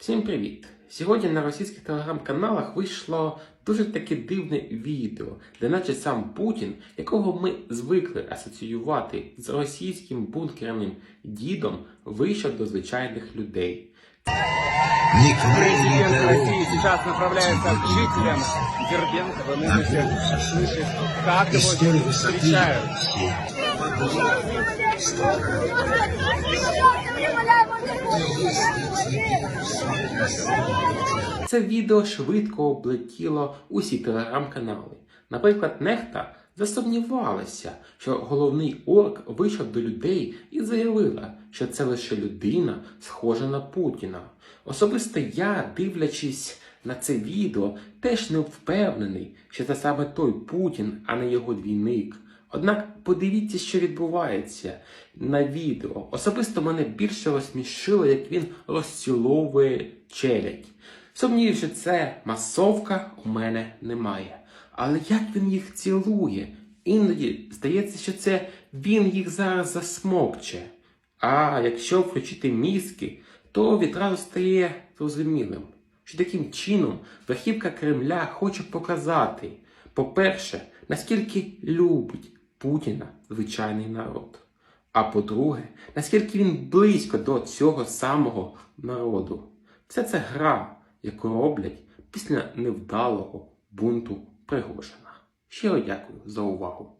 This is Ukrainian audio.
Всім привіт! Сьогодні на російських телеграм-каналах вийшло дуже таке дивне відео, де наче сам Путін, якого ми звикли асоціювати з російським бункерним дідом, вийшов до звичайних людей. Президент России сейчас направляется к жителям Дербента. Можете слышать, как его встречают. Це відео швидко облетіло усі телеграм-канали. Наприклад, Нехта засумнівалася, що головний орк вийшов до людей і заявила, що це лише людина, схожа на Путіна. Особисто я, дивлячись на це відео, теж не впевнений, що це саме той Путін, а не його двійник. Однак подивіться, що відбувається на відео. Особисто мене більше розсмішило, як він розціловує челядь. Сумнівів, що це масовка у мене немає. Але як він їх цілує? Іноді здається, що це він їх зараз засмокче. А якщо включити мізки, то відразу стає зрозумілим, що таким чином верхівка Кремля хоче показати, по-перше, наскільки любить Путіна звичайний народ. А по-друге, наскільки він близько до цього самого народу. Все це гра, яку роблять після невдалого бунту Пригожина. Щиро дякую за увагу.